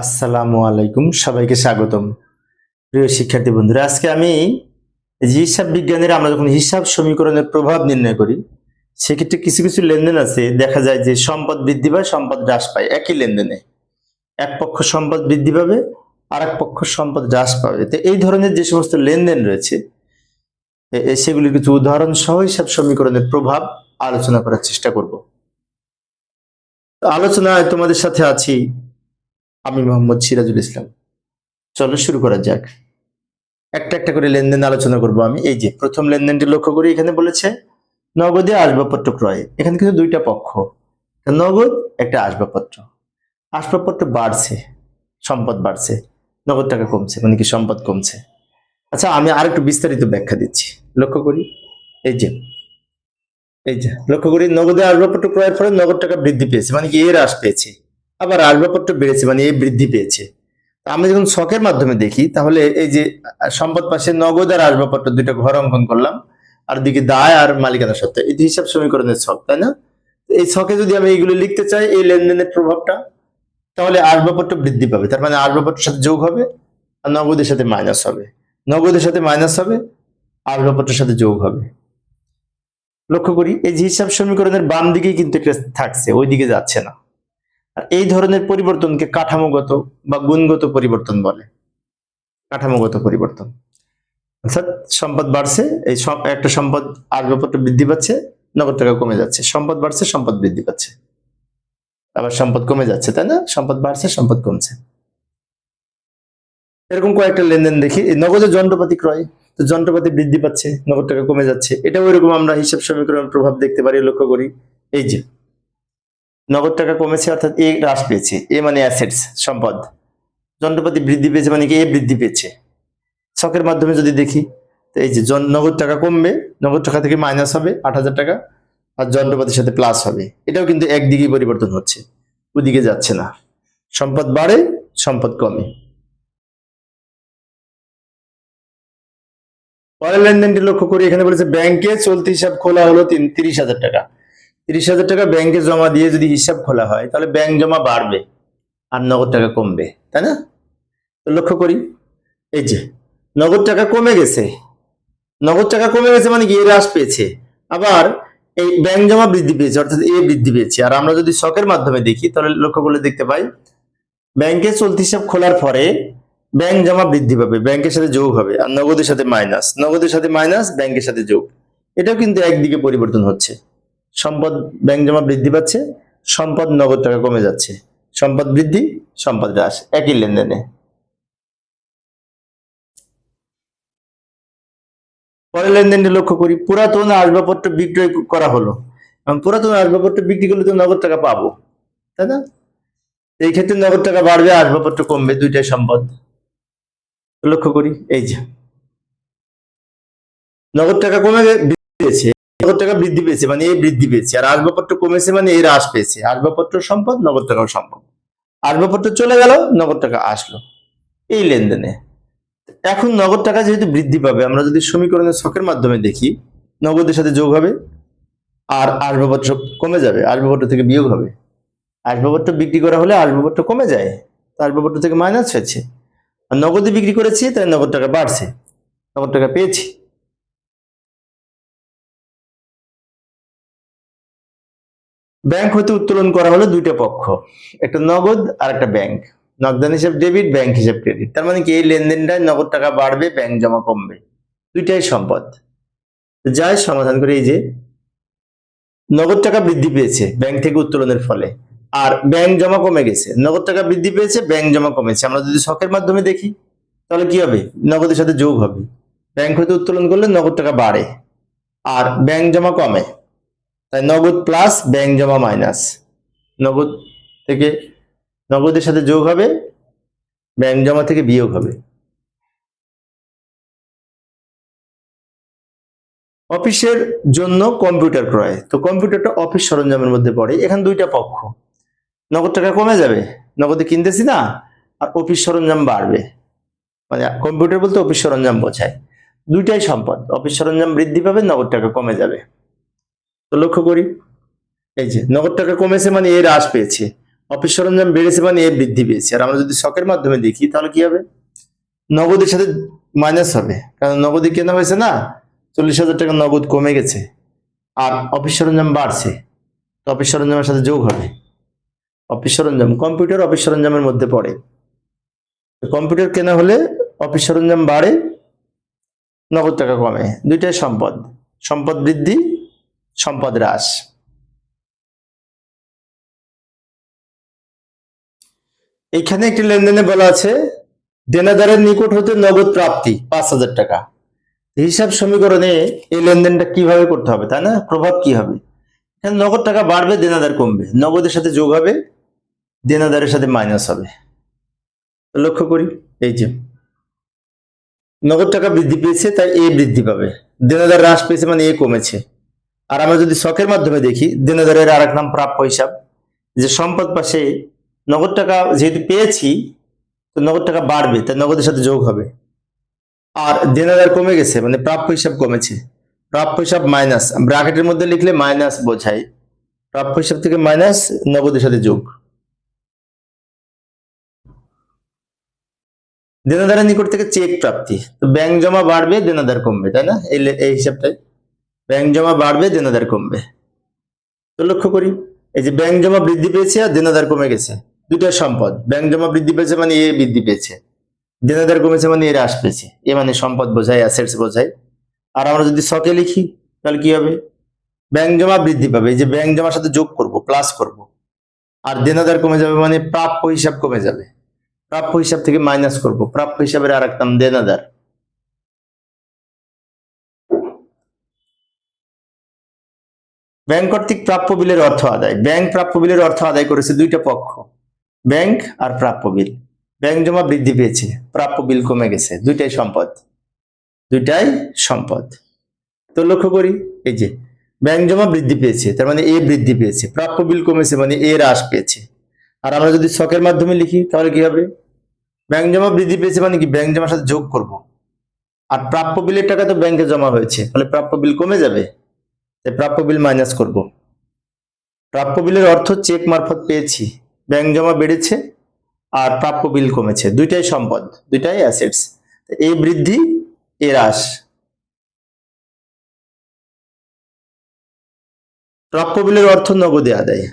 আসসালামু আলাইকুম, সবাইকে স্বাগতম। প্রিয় শিক্ষার্থী বন্ধুরা, আজকে আমি যে হিসাব বিজ্ঞানের আমরা যখন হিসাব সমীকরণের প্রভাব নির্ণয় করি, সেক্ষেত্রে কিছু কিছু লেনদেন আছে। দেখা যায় যে সম্পদ বৃদ্ধি পায়, সম্পদ হ্রাস পায়, একই লেনদেনে। এক পক্ষ সম্পদ বৃদ্ধি পাবে আর এক পক্ষ সম্পদ হ্রাস পাবে। তো এই ধরনের যে সমস্ত লেনদেন রয়েছে সেগুলির কিছু উদাহরণ সহ হিসাব সমীকরণের প্রভাব আলোচনা করার চেষ্টা করব। আলোচনায় তোমাদের সাথে আছি আমি মোহাম্মদ সিরাজুল ইসলাম। চলো শুরু করা যাক। একটা একটা করে লেনদেন আলোচনা করব আমি। এই যে প্রথম লেনদেনটি লক্ষ্য করি, এখানে বলেছে, নগদে আসবাবপত্র ক্রয়। এখানে কিন্তু দুইটা পক্ষ। নগদ, একটা আসবাবপত্র। আসবাবপত্র বাড়ছে, সম্পদ বাড়ছে, নগদ টাকা কমছে মানে কি সম্পদ কমছে। আচ্ছা আমি আর একটু বিস্তারিত ব্যাখ্যা দিচ্ছি। লক্ষ্য করি, এই যে এই যে, লক্ষ্য করি, নগদে আসবাবপত্র ক্রয়ের ফলে নগদ টাকা বৃদ্ধি পেয়েছে মানে কি এর হ্রাস পেয়েছে। আবার আসবাবপত্র বেড়েছে মানে এই বৃদ্ধি পেয়েছে। আমরা যখন শখের মাধ্যমে দেখি, তাহলে এই যে সম্পদ পাশে নগদ আর আসবাবপত্র দুইটা ঘর অঙ্কন করলাম, আর দিকে দায় আর মালিকানা সত্ত্বে। এই হিসাব সমীকরণের ছক, তাই না? এই ছকে যদি আমি এইগুলো লিখতে চাই, এই লেনদেনের প্রভাবটা, তাহলে আসবাবপত্র বৃদ্ধি পাবে। তার মানে আসবাবপত্রের সাথে যোগ হবে, আর নগদের সাথে মাইনাস হবে। নগদের সাথে মাইনাস হবে, আসবাবপত্রের সাথে যোগ হবে। লক্ষ্য করি, এই যে হিসাব সমীকরণের বাম দিকেই কিন্তু এটা থাকছে ওই দিকে যাচ্ছে না। আর এই ধরনের পরিবর্তনকে কাঠামোগত বা গুণগত পরিবর্তন বলে। কাঠামোগত পরিবর্তন। অর্থাৎ সম্পদ বাড়ছে, এই একটা সম্পদ আসবাবপত্র বৃদ্ধি পাচ্ছে, নগদ টাকা কমে যাচ্ছে। সম্পদ বাড়ছে, সম্পদ বৃদ্ধি পাচ্ছে। আবার সম্পদ কমে যাচ্ছে, তাই না? সম্পদ বাড়ছে, সম্পদ কমছে। এরকম কয়েকটা লেনদেন দেখি। এই নগদের যন্ত্রপাতি ক্রয়, তো যন্ত্রপাতি বৃদ্ধি পাচ্ছে, নগদ টাকা কমে যাচ্ছে। এটা ওইরকম আমরা হিসাব সমীকরণের প্রভাব দেখতে পারি, লক্ষ্য করি। এই যে নগদ টাকা কমেছে, অর্থাৎ এ হ্রাস পেয়েছে। এ মানে অ্যাসেটস সম্পদ। যন্ত্রপাতি বৃদ্ধি পেয়েছে মানে কি? এ বৃদ্ধি পেয়েছে। ছকের মাধ্যমে যদি দেখি, তো এই যে নগদ টাকা কমবে, নগদ টাকা থেকে মাইনাস হবে, আট হাজার টাকা, আর যন্ত্রপাতির সাথে প্লাস হবে। এটাও কিন্তু একদিকেই পরিবর্তন হচ্ছে। ওদিকে যাচ্ছে না। সম্পদ বাড়ে, সম্পদ কমে। পরের লেনদেনটি লক্ষ্য করি। এখানে বলেছে, ব্যাংকে চলতি হিসাব খোলা হলো তিন তিরিশ হাজার টাকা। তিরিশ হাজার টাকা ব্যাংকে জমা দিয়ে যদি হিসাব খোলা হয়, তাহলে ব্যাংক জমা বাড়বে, আর নগদ টাকা কমবে, তাই না? তো লক্ষ্য করি, এই যে, নগদ টাকা কমে গেছে। নগদ টাকা কমে গেছে মানে কি? এ হ্রাস পেয়েছে। আবার এই ব্যাংক জমা বৃদ্ধি পেয়েছে, অর্থাৎ এ বৃদ্ধি পেয়েছে। আর আমরা যদি শখের মাধ্যমে দেখি, তাহলে লক্ষ্য করলে দেখতে পাই, ব্যাংকে চলতি হিসাব খোলার পরে ব্যাংক জমা বৃদ্ধি পাবে, ব্যাংকের সাথে যোগ হবে, আর নগদের সাথে মাইনাস। নগদের সাথে মাইনাস, ব্যাংকের সাথে যোগ। এটাও কিন্তু একদিকে পরিবর্তন হচ্ছে। সম্পদ ব্যাংক জমা বৃদ্ধি পাচ্ছে, সম্পদ নগদ টাকা কমে যাচ্ছে। সম্পদ বৃদ্ধি, সম্পদ হ্রাস, একই লেনদেনে। পরের লেনদেনটি লক্ষ্য করি, পুরাতন আসবাবপত্র বিক্রয় করা হলো। পুরাতন আসবাবপত্র বিক্রি করলে তো নগদ টাকা পাবো, তাই না? এই ক্ষেত্রে নগদ টাকা বাড়বে, আসবাবপত্র কমবে, দুইটাই সম্পদ। লক্ষ্য করি, এই যে। নগদ টাকা কমে গে- বৃদ্ধি পেয়েছে নগদ টাকা বৃদ্ধি পেয়েছে মানে এই বৃদ্ধি পেয়েছে। আর আসবাবপত্র কমেছে মানে এই হ্রাস পেয়েছে। আসবাবপত্র সম্পদ, নগদ টাকাও সম্পদ। আসবাবপত্র চলে গেল, নগদ টাকা আসলো। এই লেনদেনে। এখন নগদ টাকা যেহেতু বৃদ্ধি পাবে, আমরা যদি সমীকরণের ছকের মাধ্যমে দেখি, নগদের সাথে যোগ হবে, আর আসবাবপত্র কমে যাবে, আসবাবপত্র থেকে বিয়োগ হবে। আসবাবপত্র বিক্রি করা হলে আসবাবপত্র কমে যায় আসবাবপত্র থেকে মাইনাস হয়েছে। আর নগদে বিক্রি করেছি তাই নগদ টাকা বাড়ছে, নগদ টাকা পেয়েছি। ব্যাংক হতে উত্তোলন করা হলো দুইটা পক্ষ, একটা নগদ আর একটা ব্যাংক। নগদান হিসাব ডেবিট, ব্যাংক হিসাব ক্রেডিট। তার মানে কি, এই লেনদেনটায় নগদ টাকা বাড়বে, ব্যাংক জমা কমবে। দুইটাই সম্পদ। যাই সমাধান করে এই যে, নগদ টাকা বৃদ্ধি পেয়েছে ব্যাংক থেকে উত্তোলনের ফলে। আর ব্যাংক জমা কমে গেছে। নগদ টাকা বৃদ্ধি পেয়েছে, ব্যাংক জমা কমেছে। আমরা যদি শখের মাধ্যমে দেখি, তাহলে কি হবে? নগদের সাথে যোগ হবে। ব্যাংক হতে উত্তোলন করলে নগদ টাকা বাড়ে, আর ব্যাংক জমা কমে। তাই নগদ প্লাস ব্যাংক জমা মাইনাস নগদ থেকে নগদের সাথে যোগ হবে ব্যাংক জমা থেকে বিয়োগ হবে। অফিসের জন্য কম্পিউটার ক্রয়। তো কম্পিউটারটা অফিস সরঞ্জামের মধ্যে পড়ে, এখানে দুইটা পক্ষ। নগদ টাকা কমে যাবে, নগদে কিনতেছি না, আর অফিস সরঞ্জাম বাড়বে। মানে কম্পিউটার বলতে অফিস সরঞ্জাম বোঝায়। দুইটাই সম্পদ অফিস সরঞ্জাম বৃদ্ধি পাবে, নগদ টাকা কমে যাবে। তো লক্ষ্য করি। এই যে, নগদ টাকা কমেছে মানে এর হ্রাস পেয়েছে। অফিস সরঞ্জাম বেড়েছে মানে এ বৃদ্ধি পেয়েছে। আর আমরা যদি শখের মাধ্যমে দেখি, তাহলে কি হবে? নগদের সাথে মাইনাস হবে। কারণ নগদে কেনা হয়েছে না, চল্লিশ হাজার টাকা নগদ কমে গেছে। আর অফিস সরঞ্জাম বাড়ছে। তো অফিস সরঞ্জামের সাথে যোগ হবে। অফিস সরঞ্জাম, কম্পিউটার অফিস সরঞ্জামের মধ্যে পড়ে। কম্পিউটার কেনা হলে অফিস সরঞ্জাম বাড়ে, নগদ টাকা কমে। দুইটাই সম্পদ। সম্পদ বৃদ্ধি সম্পদ হ্রাস। এখানে একটি লেনদেনে বলা আছে, দেনাদারের নিকট হতে নগদ প্রাপ্তি পাঁচ হাজার টাকা। হিসাব সমীকরণে এই লেনদেনটা কীভাবে করতে হবে, তাই না? প্রভাব কি হবে? এখানে নগদ টাকা বাড়বে, দেনাদার কমবে। নগদের সাথে যোগ হবে, দেনাদারের সাথে মাইনাস হবে। লক্ষ্য করি, এই যে। নগদ টাকা বৃদ্ধি পেয়েছে, তাই এ বৃদ্ধি পাবে। দেনাদার হ্রাস পেয়েছে মানে এ কমেছে। আর আমরা যদি শখের মাধ্যমে দেখি, দেনাদারের আর এক নাম প্রাপ্য হিসাব, যে সম্পদ পাশে নগদ টাকা যেহেতু পেয়েছি, তো নগদ টাকা বাড়বে, তাই নগদের সাথে যোগ হবে। আর দেনাদার কমে গেছে মানে প্রাপ্য হিসাব কমেছে। প্রাপ্য হিসাব মাইনাস, ব্র্যাকেটের মধ্যে লিখলে মাইনাস বোঝায়। প্রাপ্য হিসাব থেকে মাইনাস নগদের সাথে যোগ। দেনাদারের নিকট থেকে চেক প্রাপ্তি। তো ব্যাংক জমা বাড়বে, দেনাদার কমবে, তাই না? এই হিসাবটাই। ব্যাংক জমা বাড়বে দেনাদার কমবে। তো লক্ষ্য করি, এই যে ব্যাংক জমা বৃদ্ধি পেয়েছে আর দেনাদার কমে গেছে। দুইটা সম্পদ। ব্যাংক জমা বৃদ্ধি পেয়েছে মানে এ বৃদ্ধি পেয়েছে। দেনাদার কমেছে মানে এর হ্রাস পেয়েছে। এ মানে সম্পদ বোঝায় অ্যাসেটস বোঝায় আর আমরা যদি শখে লিখি, তাহলে কি হবে? ব্যাংক জমা বৃদ্ধি পাবে। এই যে ব্যাংক জমার সাথে যোগ করব প্লাস করব। আর দেনাদার কমে যাবে মানে প্রাপ্য হিসাব কমে যাবে। প্রাপ্য হিসাব থেকে মাইনাস করব। প্রাপ্য হিসাবের আর নাম দেনাদার ব্যাংক কর্তৃক প্রাপ্য বিলের অর্থ আদায়। ব্যাংক প্রাপ্য বিলের অর্থ আদায় করেছে দুইটা পক্ষ। ব্যাংক আর প্রাপ্য বিল। ব্যাংক জমা বৃদ্ধি পেয়েছে, প্রাপ্য বিল কমে গেছে। দুইটাই সম্পদ। দুইটাই সম্পদ। তো লক্ষ্য করি, এই যে, ব্যাংক জমা বৃদ্ধি পেয়েছে, তার মানে এ বৃদ্ধি পেয়েছে, প্রাপ্য বিল কমেছে মানে এ হ্রাস পেয়েছে। আর আমরা যদি শখের মাধ্যমে লিখি, তাহলে কি হবে? ব্যাংক জমা বৃদ্ধি পেয়েছে মানে কি? ব্যাংক জমার সাথে যোগ করব। আর প্রাপ্য বিলের টাকা তো ব্যাংকে জমা হয়েছে ফলে প্রাপ্য বিল কমে যাবে? তাই প্রাপ্য বিল মাইনাস করব। প্রাপ্য বিলের অর্থ চেক মারফত পেয়েছি ব্যাংক জমা বেড়েছে আর প্রাপ্য বিল কমেছে। দুইটাই সম্পদ, দুইটাই অ্যাসেটস এই বৃদ্ধি, এ হ্রাস। প্রাপ্য বিলের অর্থ নগদে আদায়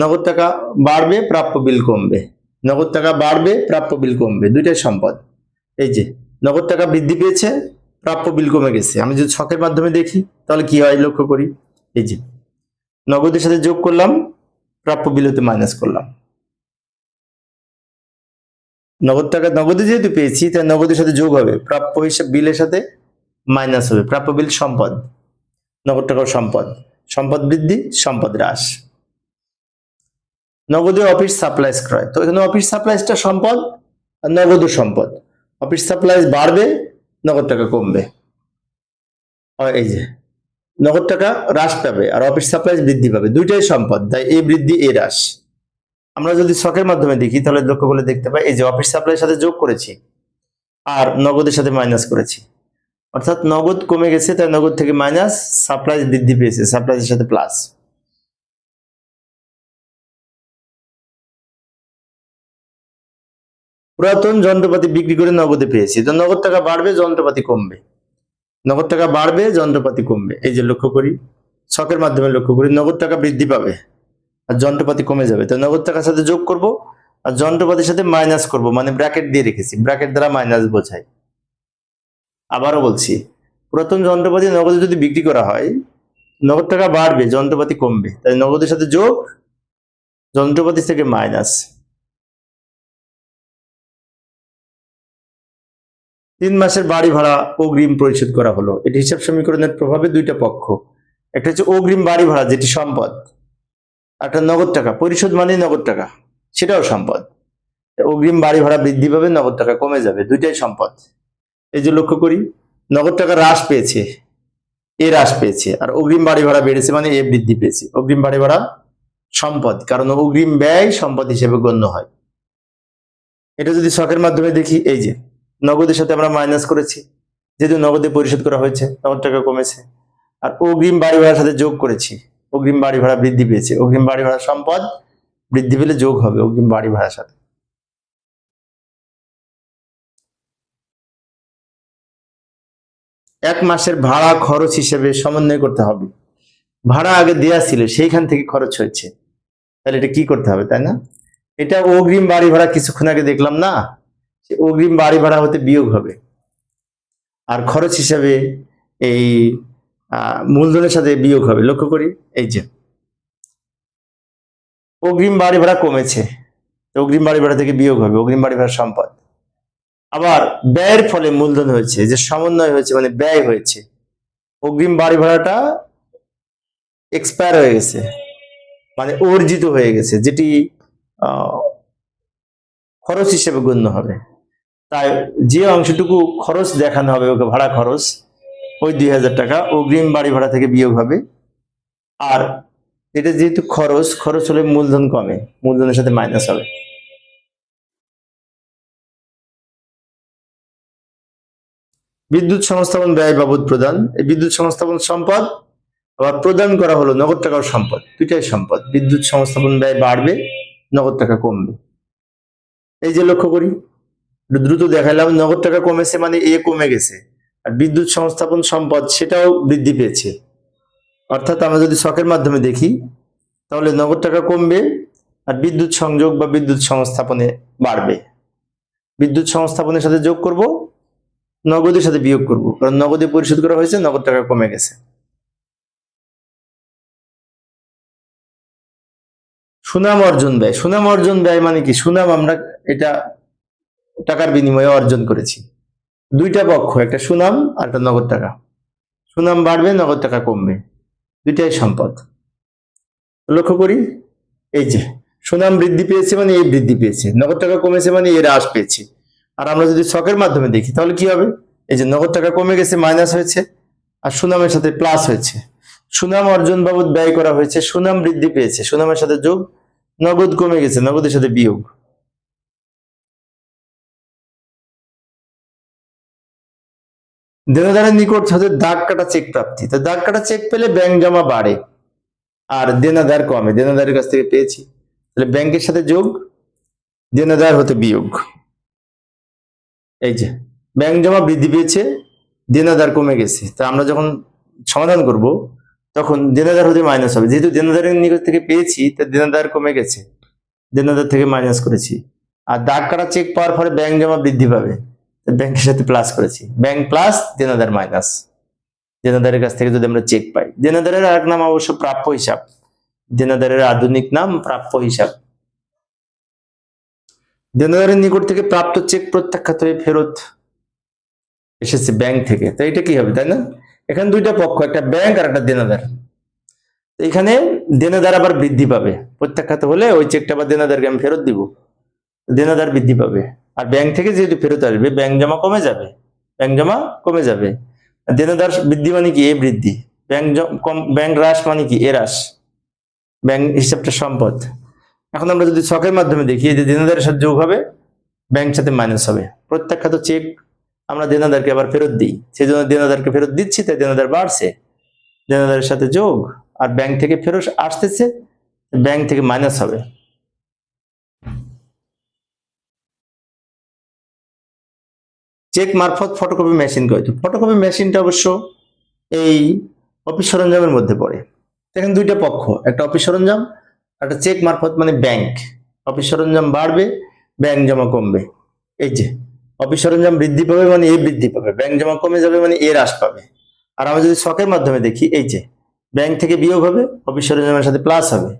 নগদ টাকা বাড়বে, প্রাপ্য বিল কমবে। নগদ টাকা বাড়বে, প্রাপ্য বিল কমবে। দুইটাই সম্পদ। এই যে, নগদ টাকা বৃদ্ধি পেয়েছে প্রাপ্য বিল কমে গেছে। আমি যদি ছকের মাধ্যমে দেখি, তাহলে কি হয়? লক্ষ্য করি। এই যে, নগদের সাথে যোগ করলাম, প্রাপ্য বিল হতে মাইনাস করলাম। নগদ টাকা, নগদে যেহেতু পেয়েছি তাই নগদের সাথে যোগ হবে। প্রাপ্য হিসাব বিলের সাথে মাইনাস হবে। প্রাপ্য বিল সম্পদ। নগদ টাকাও সম্পদ। সম্পদ বৃদ্ধি, সম্পদ হ্রাস। নগদে অফিস সাপ্লাইজ ক্রয়। তো এখানে অফিস সাপ্লাইজটা সম্পদ, আর নগদও সম্পদ। অফিস সাপ্লাইজ বাড়বে নগদ টাকা কমবে। এই যে, নগদ টাকা হ্রাস পাবে আর অফিস সাপ্লাইজ বৃদ্ধি পাবে। দুইটাই সম্পদ, তাই এই বৃদ্ধি, এই হ্রাস। আমরা যদি শখের মাধ্যমে দেখি, তাহলে লক্ষ্য করলে দেখতে পাই, এই যে অফিস সাপ্লাইয়ের সাথে যোগ করেছি আর নগদের সাথে মাইনাস করেছি। অর্থাৎ নগদ কমে গেছে, তাই নগদ থেকে মাইনাস সাপ্লাইজ বৃদ্ধি পেয়েছে সাপ্লাইজের সাথে প্লাস পুরাতন যন্ত্রপাতি বিক্রি করে নগদে পেয়েছি। তো নগদ টাকা বাড়বে, যন্ত্রপাতি কমবে। নগদ টাকা বাড়বে, যন্ত্রপাতি কমবে। এই যে লক্ষ্য করি, শখের মাধ্যমে লক্ষ্য করি, নগদ টাকা বৃদ্ধি পাবে আর যন্ত্রপাতি কমে যাবে। তো নগদ টাকার সাথে যোগ করব আর যন্ত্রপাতির সাথে মাইনাস করব মানে ব্র্যাকেট দিয়ে রেখেছি। ব্র্যাকেট দ্বারা মাইনাস বোঝায় আবারও বলছি, পুরাতন যন্ত্রপাতি নগদে যদি বিক্রি করা হয়, নগদ টাকা বাড়বে, যন্ত্রপাতি কমবে। তাই নগদের সাথে যোগ যন্ত্রপাতি থেকে মাইনাস তিন মাসের বাড়ি ভাড়া অগ্রিম পরিশোধ করা হলো। এটি হিসাব সমীকরণের প্রভাবে দুইটা পক্ষ। একটা হচ্ছে অগ্রিম বাড়ি ভাড়া, যেটি সম্পদ। একটা নগদ টাকা, পরিশোধ মানেই নগদ টাকা, সেটাও সম্পদ। অগ্রিম বাড়ি ভাড়া বৃদ্ধি পাবে, নগদ টাকা কমে যাবে, দুইটাই সম্পদ। এই যে লক্ষ্য করি, নগদ টাকা হ্রাস পেয়েছে, এ হ্রাস পেয়েছে, আর অগ্রিম বাড়ি ভাড়া বেড়েছে মানে এ বৃদ্ধি পেয়েছে। অগ্রিম বাড়ি ভাড়া সম্পদ, কারণ অগ্রিম ব্যয় সম্পদ হিসেবে গণ্য হয়। এটা যদি শখের মাধ্যমে দেখি, এই যে নগদের সাথে আমরা মাইনাস করেছি, যেহেতু নগদে পরিশোধ করা হয়েছে, নগদ টাকা কমেছে। আর অগ্রিম বাড়ি ভাড়ার সাথে যোগ করেছি, অগ্রিম বাড়ি ভাড়া বৃদ্ধি পেয়েছে, অগ্রিম বাড়ি ভাড়া সম্পদ বৃদ্ধি পেলে যোগ হবে অগ্রিম বাড়ি ভাড়ার সাথে। এক মাসের ভাড়া খরচ হিসেবে সমন্বয় করতে হবে। ভাড়া আগে দেওয়া ছিল, সেইখান থেকে খরচ হয়েছে। তাহলে এটা কি করতে হবে, তাই না? এটা অগ্রিম বাড়ি ভাড়া কিছুক্ষণ আগে দেখলাম না সে অগ্রিম বাড়ি ভাড়া হতে বিয়োগ হবে। আর খরচ হিসাবে এই মূলধনের সাথে বিয়োগ হবে। লক্ষ্য করি, এই যে। অগ্রিম বাড়ি ভাড়া কমেছে। অগ্রিম বাড়ি ভাড়া থেকে বিয়োগ হবে, অগ্রিম বাড়ি ভাড়া সম্পদ। আবার ব্যয়ের ফলে মূলধন হয়েছে, যে সমন্বয় হয়েছে মানে ব্যয় হয়েছে। অগ্রিম বাড়ি ভাড়াটা এক্সপায়ার হয়ে গেছে মানে অর্জিত হয়ে গেছে, যেটি খরচ হিসেবে গণ্য হবে। তাই যে অংশটুকু খরচ দেখানো হবে, ওকে ভাড়া খরচ, ওই দুই হাজার টাকা অগ্রিম বাড়ি ভাড়া থেকে বিয়োগ হবে। আর এটা যেহেতু খরচ খরচ হলে মূলধন কমে, মূলধনের সাথে মাইনাস হবে। বিদ্যুৎ সংস্থাপন ব্যয় বাবদ প্রদান, এই বিদ্যুৎ সংস্থাপন সম্পদ আবার প্রদান করা হলো নগদ টাকাও সম্পদ, দুইটাই সম্পদ। বিদ্যুৎ সংস্থাপন ব্যয় বাড়বে, নগদ টাকা কমবে। এই যে লক্ষ্য করি দ্রুত দেখালাম, নগদ টাকা কমেছে মানে এ কমে গেছে। আর বিদ্যুৎ সংস্থাপন সম্পদ সেটাও বৃদ্ধি পেয়েছে। অর্থাৎ আমরা যদি শখের মাধ্যমে দেখি, তাহলে নগদ টাকা কমবে আর বিদ্যুৎ সংযোগ বা বিদ্যুৎ সংস্থাপনে বাড়বে। বিদ্যুৎ সংস্থাপনের সাথে যোগ করব, নগদের সাথে বিয়োগ করব। কারণ নগদে পরিশোধ করা হয়েছে, নগদ টাকা কমে গেছে। সুনাম অর্জন ব্যয়। সুনাম অর্জন ব্যয় মানে কি? সুনাম আমরা এটা টাকার বিনিময়ে অর্জন করেছি। দুইটা পক্ষ, একটা সুনাম আর একটা নগদ টাকা। সুনাম বাড়বে, নগদ টাকা কমবে। দুইটাই সম্পদ। লক্ষ্য করি, এই যে, সুনাম বৃদ্ধি পেয়েছে মানে এই বৃদ্ধি পেয়েছে, নগদ টাকা কমেছে মানে এর হ্রাস পেয়েছে। আর আমরা যদি শখের মাধ্যমে দেখি, তাহলে কি হবে? এই যে, নগদ টাকা কমে গেছে মাইনাস হয়েছে, আর সুনামের সাথে প্লাস হয়েছে। সুনাম অর্জন বাবদ ব্যয় করা হয়েছে, সুনাম বৃদ্ধি পেয়েছে, সুনামের সাথে যোগ, নগদ কমে গেছে, নগদের সাথে বিয়োগ। দেনাদারের নিকট হতে দাগ কাটা চেক প্রাপ্তি। তো দাগ কাটা চেক পেলে ব্যাংক জমা বাড়ে আর দেনাদার কমে। দেনাদারের কাছ থেকে পেয়েছি। তাহলে ব্যাংকের সাথে যোগ, দেনাদার হতে বিয়োগ। এই যে ব্যাংক জমা বৃদ্ধি পেয়েছে, দেনাদার কমে গেছে। তা আমরা যখন সমাধান করব, তখন দেনাদার হতে মাইনাস হবে। যেহেতু দেনাদারের নিকট থেকে পেয়েছি, তা দেনাদার কমে গেছে। দেনাদার থেকে মাইনাস করেছি। আর দাগ কাটা চেক পাওয়ার ফলে ব্যাংক জমা বৃদ্ধি পাবে। ব্যাংকের সাথে প্লাস করেছি। ব্যাংক প্লাস দেনাদার মাইনাস দেনাদারের কাছ থেকে যদি আমরা চেক পাই। দেনাদারের আরেক নাম অবশ্য প্রাপ্য হিসাব। দেনাদারের আধুনিক নাম প্রাপ্য হিসাব। দেনাদারের নিকট থেকে প্রাপ্ত চেক প্রত্যাখ্যাত হয়ে ফেরত এসেছে ব্যাংক থেকে। তো এটা কি হবে, তাই না? এখানে দুইটা পক্ষ, একটা ব্যাংক আর একটা দেনাদার। এখানে দেনাদার আবার বৃদ্ধি পাবে। প্রত্যাখ্যাত হলে ওই চেকটা আবার দেনাদারকে আমি ফেরত দিব। দেনাদার বৃদ্ধি পাবে। আর ব্যাংক থেকে যেহেতু ফেরত আসবে ব্যাংক জমা কমে যাবে ব্যাংক জমা কমে যাবে। দেনাদার বৃদ্ধি মানে কি? এ বৃদ্ধি। ব্যাংক কম ব্যাংক হ্রাস মানে কি? এ হ্রাস। ব্যাংক হিসাবটা সম্পদ। এখন আমরা যদি ছকের মাধ্যমে দেখি যে দেনাদারের সাথে যোগ হবে ব্যাংক সাথে মাইনাস হবে। প্রত্যাখ্যাত চেক আমরা দেনাদারকে আবার ফেরত দিই। সেই জন্য দেনাদারকে ফেরত দিচ্ছি, তাই দেনাদার বাড়ছে। দেনাদারের সাথে যোগ, আর ব্যাংক থেকে ফেরত আসতেছে ব্যাংক থেকে মাইনাস হবে। চেক মারফত ফটোকপি মেশিন করে। ফটোকপি মেশিনটা অবশ্য এই অফিস সরঞ্জামের মধ্যে পড়ে। এখানে দুইটা পক্ষ, একটা অফিস সরঞ্জাম একটা চেক মারফত মানে ব্যাংক অফিস সরঞ্জাম বাড়বে ব্যাংক জমা কমবে। এই যে অফিস সরঞ্জাম বৃদ্ধি পাবে মানে এ বৃদ্ধি পাবে ব্যাংক জমা কমে যাবে মানে এর হ্রাস পাবে। আর আমরা যদি শখের মাধ্যমে দেখি, এই যে ব্যাংক থেকে বিয়োগ হবে অফিস সরঞ্জামের সাথে প্লাস হবে।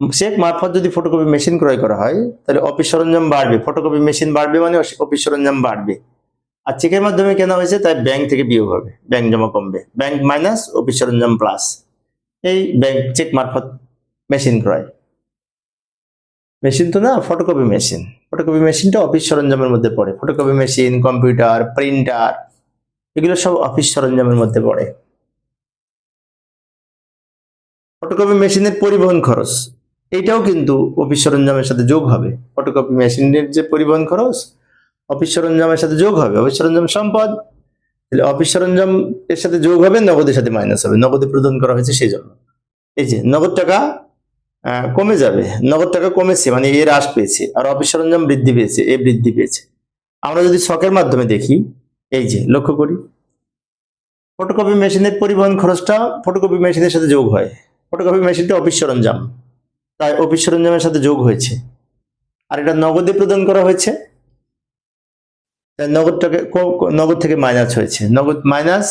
চেক মারফত যদি ফটোকপি মেশিন ক্রয় করা হয়, তাহলে অফিস সরঞ্জাম বাড়বে। ফটোকপি মেশিন বাড়বে মানে অফিস সরঞ্জাম বাড়বে। আর চেকের মাধ্যমে কেনা হয়েছে? তাই ব্যাংক থেকে বিয়োগ হবে ব্যাংক জমা কমবে। ব্যাংক মাইনাস অফিস সরঞ্জাম প্লাস এই ব্যাংক চেক মারফত মেশিন ক্রয়। মেশিন তো না ফটোকপি মেশিন ফটোকপি মেশিনটা অফিস সরঞ্জামের মধ্যে পড়ে। ফটোকপি মেশিন কম্পিউটার প্রিন্টার এগুলো সব অফিস সরঞ্জামের মধ্যে পড়ে। ফটোকপি মেশিনের পরিবহন খরচ। এইটাও কিন্তু অফিস সরঞ্জামের সাথে যোগ হবে। ফটোকপি মেশিনের যে পরিবহন খরচ, অফিস সরঞ্জামের সাথে যোগ হবে। অফিস সরঞ্জাম সম্পদ, তাহলে অফিস সরঞ্জাম এর সাথে যোগ হবে, নগদের সাথে মাইনাস হবে। নগদে প্রদান করা হয়েছে সেই জন্য। এই যে, নগদ টাকা কমে যাবে। নগদ টাকা কমেছে মানে এ হ্রাস পেয়েছে। আর অফিস সরঞ্জাম বৃদ্ধি পেয়েছে, এ বৃদ্ধি পেয়েছে। আমরা যদি শখের মাধ্যমে দেখি, এই যে, লক্ষ্য করি। ফটোকপি মেশিনের পরিবহন খরচটা ফটোকপি মেশিনের সাথে যোগ হয়। ফটোকপি মেশিনটা অফিস সরঞ্জাম। তাই অফিস সরঞ্জামের সাথে যোগ হয়েছে। আর এটা নগদে প্রদান করা হয়েছে। তাই নগদটাকে নগদ থেকে মাইনাস হয়েছে। নগদ মাইনাস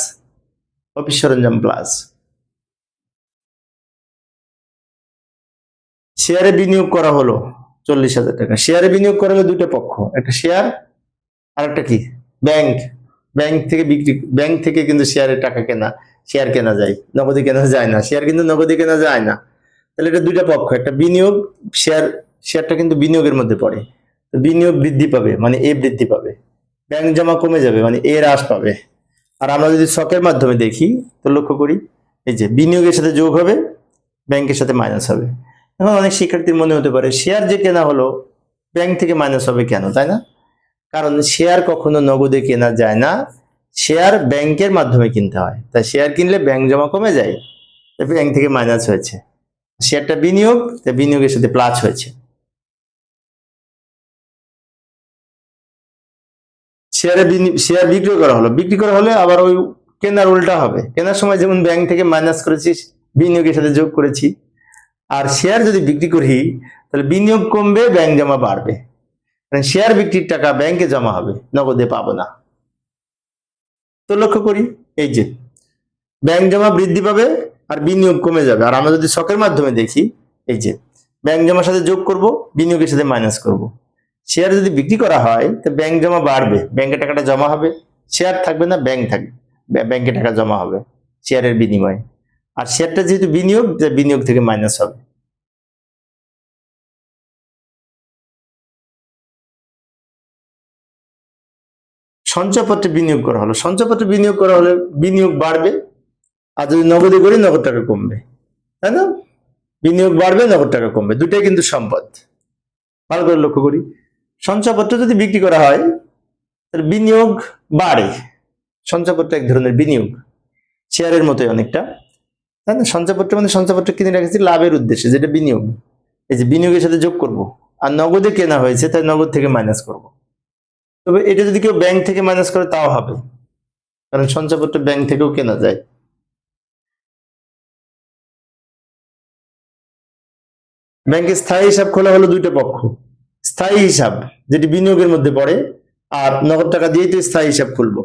অফিস সরঞ্জাম প্লাস শেয়ারে বিনিয়োগ করা হলো চল্লিশ হাজার টাকা। শেয়ারে বিনিয়োগ করা হলো দুটো পক্ষ, একটা শেয়ার আর একটা কি? ব্যাংক ব্যাংক থেকে বিক্রি ব্যাংক থেকে কিন্তু শেয়ারের টাকা কেনা শেয়ার কেনা যায়। নগদে কেনা যায় না। শেয়ার কিন্তু নগদে কেনা যায় না। তাহলে এটা দুইটা পক্ষ, একটা বিনিয়োগ শেয়ার শেয়ারটা কিন্তু বিনিয়োগের মধ্যে পড়ে। তো বিনিয়োগ বৃদ্ধি পাবে মানে এ বৃদ্ধি পাবে। ব্যাংক জমা কমে যাবে মানে এ হ্রাস পাবে। আর আমরা যদি শখের মাধ্যমে দেখি, তো লক্ষ্য করি, এই যে বিনিয়োগের সাথে যোগ হবে ব্যাংকের সাথে মাইনাস হবে। এখন অনেক শিক্ষার্থীর মনে হতে পারে শেয়ার যে কেনা হলো ব্যাংক থেকে মাইনাস হবে কেন, তাই না? কারণ শেয়ার কখনো নগদে কেনা যায় না। শেয়ার ব্যাংকের মাধ্যমে কিনতে হয়। তাই শেয়ার কিনলে ব্যাংক জমা কমে যায় ব্যাংক থেকে মাইনাস হয়েছে। শেয়ারটা বিনিয়োগ বিনিয়োগের সাথে প্লাস হয়েছে। শেয়ারে শেয়ার বিক্রি করা হলো। বিক্রি করা হলে আবার ওই কেনার উল্টা হবে। কেনার সময় যেমন ব্যাংক থেকে মাইনাস করেছি, বিনিয়োগের সাথে যোগ করেছি। আর শেয়ার যদি বিক্রি করি, তাহলে বিনিয়োগ কমবে ব্যাংক জমা বাড়বে। কারণ শেয়ার বিক্রির টাকা ব্যাংকে জমা হবে, নগদে পাবো না। তো লক্ষ্য করি, এই যে ব্যাংক জমা বৃদ্ধি পাবে আর বিনিয়োগ কমে যাবে। আর আমরা যদি শখের মাধ্যমে দেখি, এই যে ব্যাংক জমার সাথে যোগ করব, বিনিয়োগের সাথে মাইনাস করব। শেয়ার যদি বিক্রি করা হয়, তো ব্যাংক জমা বাড়বে। ব্যাংকে টাকাটা জমা হবে। শেয়ার থাকবে না ব্যাংক থাকবে। ব্য- ব্যাংকে টাকা জমা হবে শেয়ারের বিনিময়ে। আর শেয়ারটা যেহেতু বিনিয়োগ বিনিয়োগ থেকে মাইনাস হবে। সঞ্চয়পত্রে বিনিয়োগ করা হলো। সঞ্চয়পত্রে বিনিয়োগ করা হলে বিনিয়োগ বাড়বে। আর যদি নগদে করি, নগদ টাকা কমবে। তাই না? বিনিয়োগ বাড়বে, নগদ টাকা কমবে। দুটাই কিন্তু সম্পদ। ভালো করে লক্ষ্য করি। সঞ্চয়পত্র যদি বিক্রি করা হয়, তাহলে বিনিয়োগ বাড়ে। সঞ্চয়পত্র এক ধরনের বিনিয়োগ। শেয়ারের মতোই অনেকটা। তাই না? সঞ্চয়পত্র মানে সঞ্চয়পত্র কিনে রেখেছি লাভের উদ্দেশ্যে, যেটা বিনিয়োগ। এই যে বিনিয়োগের সাথে যোগ করব। আর নগদে কেনা হয়েছে, তাই নগদ থেকে মাইনাস করব। তবে এটা যদি কেউ ব্যাংক থেকে মাইনাস করে, তাও হবে। কারণ সঞ্চয়পত্র ব্যাংক থেকেও কেনা যায়। ব্যাংকে স্থায়ী হিসাব খোলা হলো দুইটা পক্ষ। স্থায়ী হিসাব, যেটি বিনিয়োগের মধ্যে পড়ে, আর নগদ টাকা দিয়েই তো স্থায়ী হিসাব খুলবো।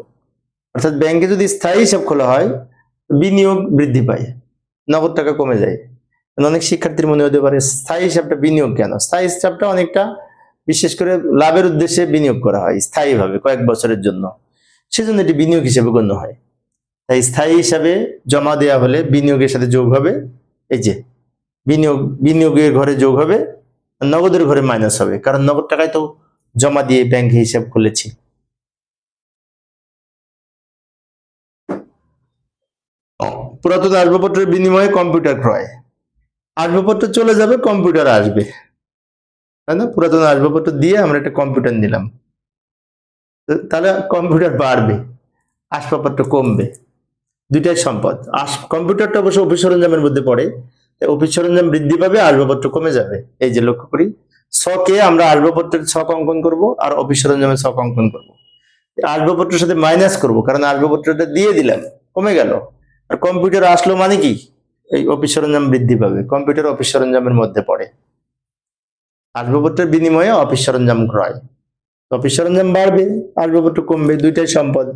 অর্থাৎ ব্যাংকে যদি স্থায়ী হিসাব খোলা হয়, বিনিয়োগ বৃদ্ধি পায়, নগদ টাকা কমে যায়। অনেক শিক্ষার্থীর মনে হতে পারে, স্থায়ী হিসাবটা বিনিয়োগ কেন? স্থায়ী হিসাবটা অনেকটা, বিশেষ করে লাভের উদ্দেশ্যে বিনিয়োগ করা হয়, স্থায়ীভাবে, কয়েক বছরের জন্য। সেজন্য এটি বিনিয়োগ হিসেবে গণ্য হয়। তাই স্থায়ী হিসাবে জমা দেওয়া হলে বিনিয়োগের সাথে যোগ হবে। এই যে বিনিয়োগ, বিনিয়োগের ঘরে যোগ হবে নগদের ঘরে মাইনাস হবে। কারণ নগদ টাকায় তো জমা দিয়ে ব্যাংকে হিসাব খুলেছি। পুরাতন আসবাবপত্রের বিনিময়ে কম্পিউটার ক্রয়। আসবাবপত্র চলে যাবে কম্পিউটার আসবে। তাই না? পুরাতন আসবাবপত্র দিয়ে আমরা একটা কম্পিউটার নিলাম। তাহলে কম্পিউটার বাড়বে, আসবাবপত্র কমবে। দুইটাই সম্পদ। আস কম্পিউটারটা অবশ্য অফিস সরঞ্জামের মধ্যে পড়ে। অফিস সরঞ্জাম বৃদ্ধি পাবে আসবাবপত্র কমে যাবে। এই যে লক্ষ্য করি, ছকে আমরা আসবাবপত্রের ছক অঙ্কন করব আর অফিস সরঞ্জামের ছক অঙ্কন করব। আসবাবপত্রের সাথে মাইনাস করব, কারণ আসবাবপত্রটা দিয়ে দিলাম, কমে গেল। আর কম্পিউটার আসলো মানে কি? এই অফিস সরঞ্জাম বৃদ্ধি পাবে কম্পিউটার অফিস সরঞ্জামের মধ্যে পড়ে। আসবাবপত্রের বিনিময়ে অফিস সরঞ্জাম ক্রয়। অফিস সরঞ্জাম বাড়বে আসবাবপত্র কমবে, দুইটাই সম্পদ।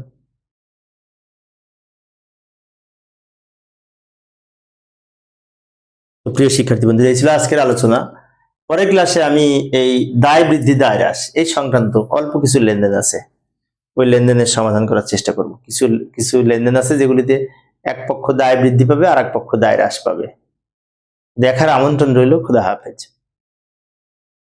প্রিয় শিক্ষার্থী বন্ধুরা এই ছিল আজকের আলোচনা। পরের ক্লাসে আমি এই দায় বৃদ্ধি, দায় হ্রাস এই সংক্রান্ত অল্প কিছু লেনদেন আছে। ওই লেনদেনের সমাধান করার চেষ্টা করব। কিছু কিছু লেনদেন আছে যেগুলিতে এক পক্ষ দায় বৃদ্ধি পাবে আর এক পক্ষ দায় হ্রাস পাবে। দেখার আমন্ত্রণ রইল। খুদা হাফেজ।